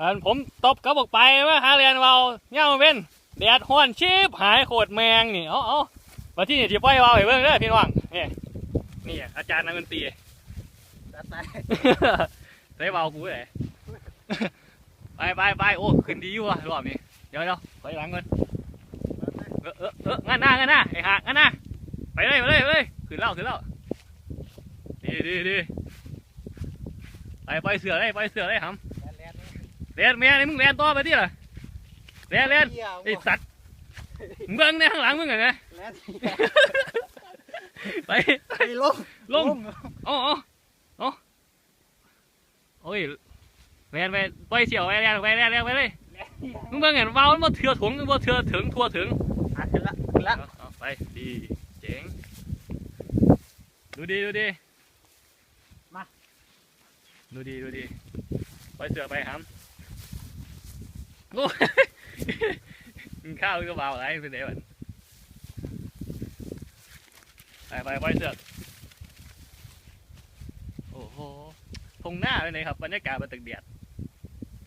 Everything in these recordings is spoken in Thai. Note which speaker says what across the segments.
Speaker 1: อันผมตบเขาบอกไปว่าหาเรียนเราเนี่ยมันเป็นแดดฮ้อนชิบหายโคตรแมงนี่เอาเอามาที่นี่ที่ปล่อยเวาให้เบิ่งเด้อพี่น้องนี่นี่อาจารย์นักดนตรี
Speaker 2: จัดไป
Speaker 1: ได้เบากูเลยไปไปไปโอ้ขึ้นดีอยู่ว่ะรอบนี้เดี๋ยวเดี๋ยวถอยหลังก่อนเออเออเอองั้นหน้างั้นหน้าไอ้ห่างั้นหน้าไปเลยไปเลยไปเลยขึ้นแล้วขึ้นแล้วดีดีดีไปไปเสือเลยไปเสือเลยหำ
Speaker 2: แลนด์
Speaker 1: เรียนแม่นี่มึงเรียนต่อไปที่ล่ะเรียนเรียน
Speaker 2: เหี้ย
Speaker 1: ไอ้สัตว์มึงเบิ่งในข้างหลังมึงเหรอไง
Speaker 2: แลนด์
Speaker 1: ไป
Speaker 2: ไปลง
Speaker 1: ลงอ๋ออ๋ออ๋อโอ้ยเรียนไปไปเสี่ยวไปเรียนไปเรียนเรียนไปเลยมึงเบิ่งเห็นวาวมันบ่เถื่อถุงมันบ่เถื่อถึงทั่วถึง
Speaker 2: อะขึ้นละขึ้นละ
Speaker 1: เอาเอาไปดีเจ๋งดูดีดูดี
Speaker 2: มา
Speaker 1: ดูดีดูดีไปเสือไปหำโอ้ย กินข้าวก็เบาอะไรเป็นไงวะไปไปไปเสือกโอ้โหทงหน้าเลยนะครับบรรยากาศมันตึกเดียด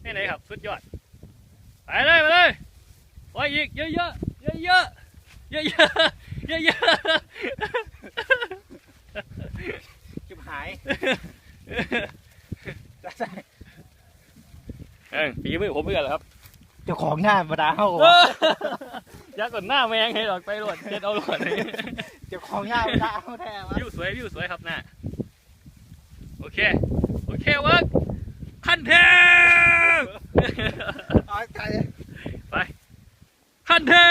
Speaker 1: นี่ไหนครับสุดยอดไปเลยไปเลยไปอีกเยอะเยอะเยอะเยอะเยอะเยอะเยอะเยอะ
Speaker 2: ชิบหายจัดไป
Speaker 1: เอ้ยฝีมือผมเพื่อนเหรอครับ
Speaker 2: เจ้าของหน้ามาดาว
Speaker 1: ยักษ์ก่อนหน้าแมงให้หลอดไปหลอดเจ็ดเอาหลอดเลย
Speaker 2: เจ้าของหน้ามาดาวแท้วะ
Speaker 1: วิวสวยวิวสวยครับหน้าโอเค โอเคเวิร์กขั้นเทพ
Speaker 2: เอาไกล
Speaker 1: ขั้นเทพ